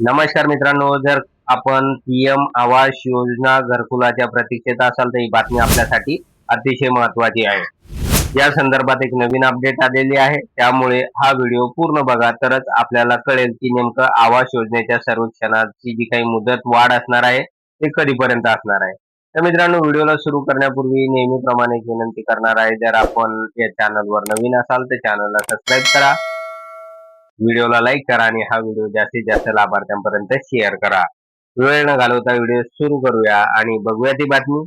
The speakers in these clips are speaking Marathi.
नमस्कार मित्रांनो जर आपण पीएम आवास योजना घरकुलाच्या प्रतीक्षेत असाल तर ही बातमी आपल्यासाठी अतिशय महत्वाची आहे. या संदर्भात एक नवीन अपडेट आलेली आहे. त्यामुळे हा व्हिडिओ पूर्ण बघा. तरच आपल्याला कळेल की नेमकं आवास योजनेच्या सर्वेक्षणाची जी काही मुदत वाढ असणार आहे ते कधीपर्यंत असणार आहे. तर मित्रांनो व्हिडिओला सुरू करण्यापूर्वी नेहमीप्रमाणे विनंती करणार आहे. जर आपण या चॅनलवर नवीन असाल तर चॅनलला सबस्क्राईब करा. व्हिडिओला लाईक करा आणि हा व्हिडिओ जास्तीत जास्त लाभार्थ्यांपर्यंत शेअर करा. वेळ न घालवता व्हिडिओ सुरू करूया आणि बघूया ती बातमी.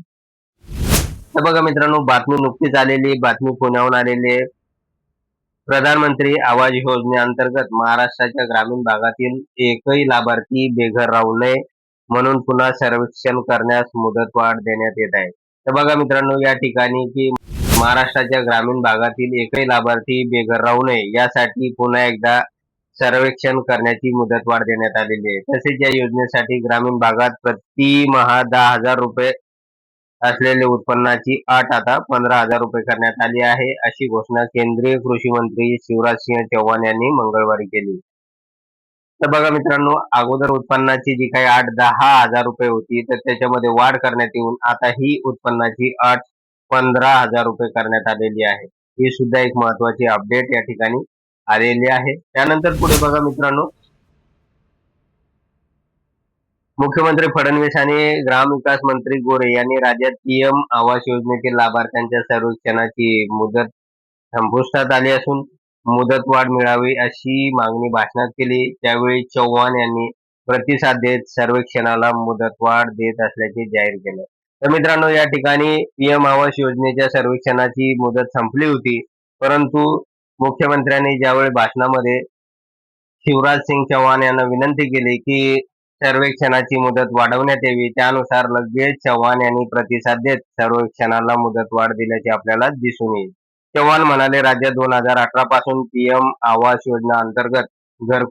तर बघा मित्रांनो बातमी नुकतीच आलेली बातमी पुण्याहून आलेली आहे. प्रधानमंत्री आवास योजनेअंतर्गत महाराष्ट्राच्या ग्रामीण भागातील एकही लाभार्थी बेघर राहू नये म्हणून पुन्हा सर्वेक्षण करण्यास मुदतवाढ देण्यात येत आहे. तर बघा मित्रांनो या ठिकाणी की महाराष्ट्राच्या ग्रामीण भागातील एकही लाभार्थी बेघर राहू नये यासाठी पुन्हा एकदा सर्वेक्षण करण्याची मुदतवाढ देण्यात आलेली आहे. तसेच या योजनेसाठी ग्रामीण भागात प्रति महा दहा हजार रुपये असलेले उत्पन्नाची अट आता पंधरा हजार रुपये करण्यात आली आहे. अशी घोषणा केंद्रीय कृषी मंत्री शिवराज सिंह चौहान यांनी मंगळवारी केली. तर बघा मित्रांनो अगोदर उत्पन्नाची जी काही आठ दहा हजार रुपये होती तर त्याच्यामध्ये वाढ करण्यात येऊन आता ही उत्पन्नाची अट पंधरा हजार रुपये करण्यात आलेली आहे. ही सुद्धा एक महत्वाची अपडेट या ठिकाणी आलेले आहे. त्यानंतर पुढे बघा मित्रांनो. मुख्यमंत्री फडणवीस आणि ग्रामविकास मंत्री गोरे यांनी राज्यात पीएम आवास योजनेतील लाभार्थ्यांच्या सर्वेक्षणाची मुदत संपुष्टात आली असून मुदतवाढ मिळावी अशी मागणी भाषणात केली. त्यावेळी चव्हाण यांनी प्रतिसाद देत सर्वेक्षणाला मुदतवाढ देत असल्याचे जाहीर केलं. तर मित्रांनो या ठिकाणी पीएम आवास योजनेच्या सर्वेक्षणाची मुदत संपली होती. परंतु मुख्यमंत्र्यांनी ज्यावेळी भाषणामध्ये शिवराज सिंग चौहान यांना विनंती केली की सर्वेक्षणाची मुदत वाढवण्यात यावी त्यानुसार लगेच चव्हाण यांनी प्रतिसाद देत सर्वेक्षणाला मुदत वाढ दिल्याचे आपल्याला दिसून येईल. चव्हाण म्हणाले राज्यात दोन हजार अठरा पासून पीएम आवास योजना अंतर्गत घर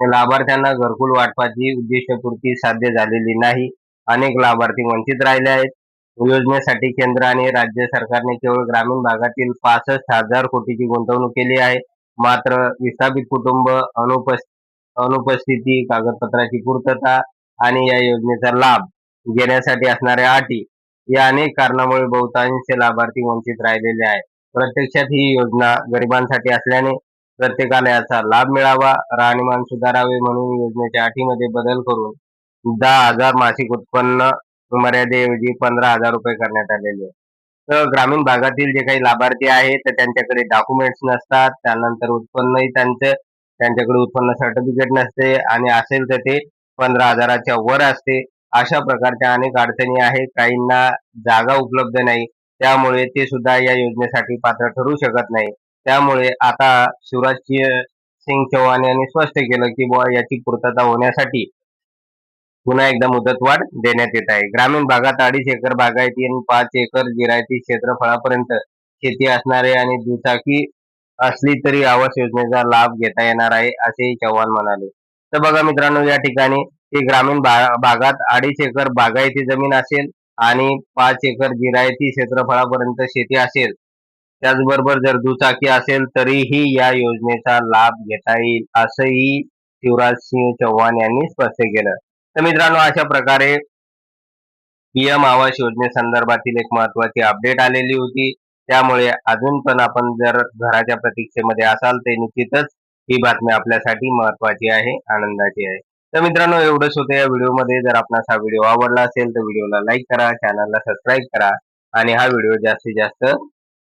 लाभार्थ्यांना घरकुल वाटपाची उद्दिष्टपूर्ती साध्य झालेली नाही. अनेक लाभार्थी वंचित राहिले आहेत. योजनेसाठी केंद्र आणि राज्य सरकारने केवळ ग्रामीण भागातील पासष्ट हजार कोटीची गुंतवणूक केली आहे. मात्र विस्थापित कुटुंब अनुपस्थित अनुपस्थिती कागदपत्राची पूर्तता आणि या योजनेचा लाभ घेण्यासाठी असणाऱ्या अटी या अनेक कारणामुळे बहुतांश लाभार्थी वंचित राहिलेले आहेत. प्रत्यक्षात ही योजना गरिबांसाठी असल्याने प्रत्येकाला याचा लाभ मिळावा राहणीमान सुधारावे म्हणून योजनेच्या अटीमध्ये बदल करून दहा हजार मासिक उत्पन्न मर्यादेऐवजी पंधरा हजार रुपये करण्यात आलेले आहे तर ग्रामीण भागातील जे काही लाभार्थी आहेत तर त्यांच्याकडे डॉक्युमेंट्स नसतात. त्यानंतर उत्पन्नही त्यांचं त्यांच्याकडे उत्पन्न सर्टिफिकेट नसते आणि असेल तर ते पंधरा हजाराच्या वर असते. अशा प्रकारच्या अनेक अडचणी आहेत. काहींना जागा उपलब्ध नाही. त्यामुळे ते सुद्धा या योजनेसाठी पात्र ठरू शकत नाही. त्यामुळे आता शिवराज सिंग चौहान यांनी स्पष्ट केलं की बुवा याची पूर्तता होण्यासाठी पुन्हा एकदा मुदतवाढ देण्यात येत आहे. ग्रामीण भागात अडीच एकर बागायती आणि पाच एकर जिरायती क्षेत्रफळापर्यंत शेती असणारे आणि दुचाकी असली तरी आवास योजनेचा लाभ घेता येणार आहे असेही चव्हाण म्हणाले. तर बघा मित्रांनो या ठिकाणी की ग्रामीण भागात अडीच एकर बागायती जमीन असेल आणि पाच एकर जिरायती क्षेत्रफळापर्यंत शेती असेल त्याचबरोबर जर दुचाकी असेल तरीही या योजनेचा लाभ घेता येईल असंही शिवराज सिंह चौहान यांनी स्पष्ट केलं. तर मित्रांनो अशा प्रकारे पीएम आवास योजनेसंदर्भातील एक महत्वाची अपडेट आलेली होती. त्यामुळे अजून पण आपण जर घराच्या प्रतीक्षेमध्ये असाल तर निश्चितच ही बातमी आपल्यासाठी महत्वाची आहे आनंदाची आहे. तर मित्रांनो एवढंच होतं या व्हिडिओमध्ये. जर आपणास हा व्हिडिओ आवडला असेल तर व्हिडिओला लाईक करा चॅनलला सबस्क्राईब करा आणि हा व्हिडिओ जास्तीत जास्त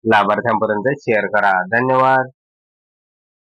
लाभार्थ्यांपर्यंत शेअर करा. धन्यवाद.